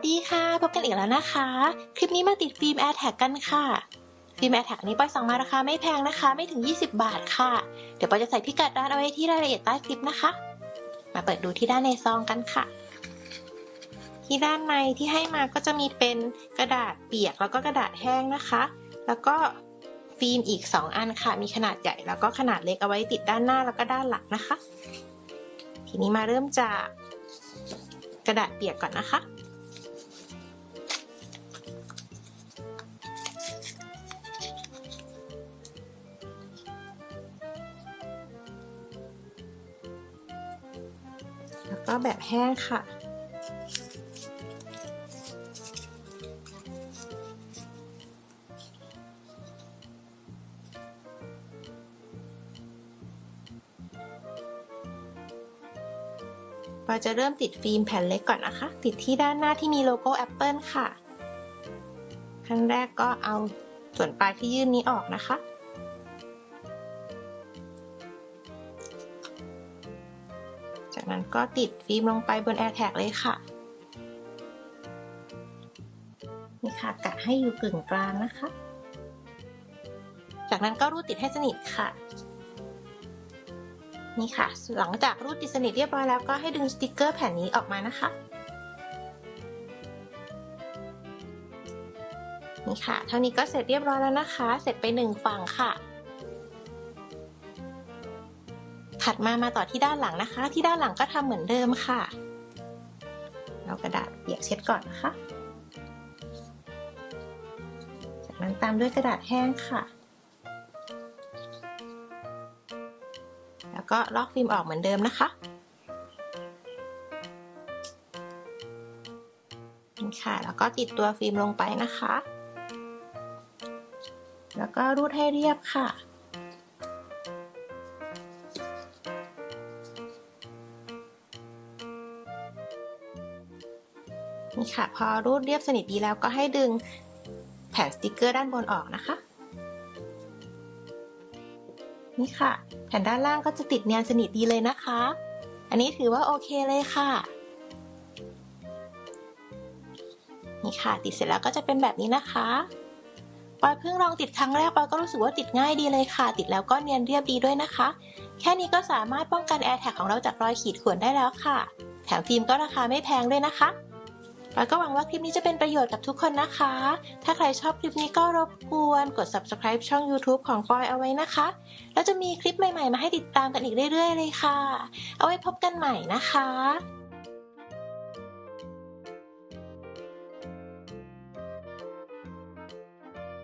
สดีค่ะ พบกันอีกแล้วนะคะ คลิปนี้มาติดฟิล์ม AirTag กันค่ะ ฟิล์ม AirTag นี้ป้อยสั่งมาราคาไม่แพงนะคะ ไม่ถึง 20 บาทค่ะ เดี๋ยวปอยจะใส่พิกัดร้านเอาไว้ที่รายละเอียดใต้คลิปนะคะ มาเปิดดูที่ด้านในซองกันค่ะ ที่ด้านในที่ให้มาก็จะมีเป็นกระดาษเปียกแล้วก็กระดาษแห้งนะคะ แล้วก็ฟิล์มอีก 2 อันค่ะ มีขนาดใหญ่แล้วก็ขนาดเล็กเอาไว้ติดด้านหน้าแล้วก็ด้านหลังนะคะ ทีนี้มาเริ่มจากกระดาษเปียกก่อนนะคะ แล้วก็แบบแห้งค่ะ เราจะเริ่มติดฟิล์มแผ่นเล็กก่อนนะคะ ติดที่ด้านหน้าที่มีโลโก้ Apple ค่ะ ขั้นแรกก็เอาส่วนปลายที่ยื่นนี้ออกนะคะ จากนั้นก็ติดฟิล์มลงไปบน AirTag เลยค่ะ นี่ค่ะกะให้อยู่กึ่งกลางนะคะ จากนั้นก็รูดติดให้สนิทค่ะ นี่ค่ะ หลังจากรูดติดสนิทเรียบร้อยแล้วก็ให้ดึงสติกเกอร์แผ่นนี้ออกมานะคะ นี่ค่ะ เท่านี้ก็เสร็จเรียบร้อยแล้วนะคะ เสร็จไปหนึ่งฝั่งค่ะ ถัดมามาต่อที่ด้านหลังนะคะ ที่ด้านหลังก็ทำเหมือนเดิมค่ะ เอากระดาษเปียกเช็ดก่อนนะคะ จากนั้นตามด้วยกระดาษแห้งค่ะ แล้วก็ลอกฟิล์มออกเหมือนเดิมนะคะนี่ค่ะ แล้วก็ติดตัวฟิล์มลงไปนะคะ แล้วก็รูดให้เรียบค่ะ นี่ค่ะ พอรูดเรียบสนิทดีแล้วก็ให้ดึงแผ่นสติกเกอร์ด้านบนออกนะคะ นี่ค่ะ แผ่นด้านล่างก็จะติดเนียนสนิทดีเลยนะคะ อันนี้ถือว่าโอเคเลยค่ะ นี่ค่ะ ติดเสร็จแล้วก็จะเป็นแบบนี้นะคะปอยเพิ่งลองติดครั้งแรกปอยก็รู้สึกว่าติดง่ายดีเลยค่ะ ติดแล้วก็เนียนเรียบดีด้วยนะคะ แค่นี้ก็สามารถป้องกัน AirTag ของเราจากรอยขีดข่วนได้แล้วค่ะ แถมฟิล์มก็ราคาไม่แพงด้วยนะคะ ปอยก็หวังว่าคลิปนี้จะเป็นประโยชน์กับทุกคนนะคะ ถ้าใครชอบคลิปนี้ก็รบกวนกด subscribe ช่อง YouTube ของปอยเอาไว้นะคะ แล้วจะมีคลิปใหม่ๆ มาให้ติดตามกันอีกเรื่อยๆ เลยค่ะ เอาไว้พบกันใหม่นะคะ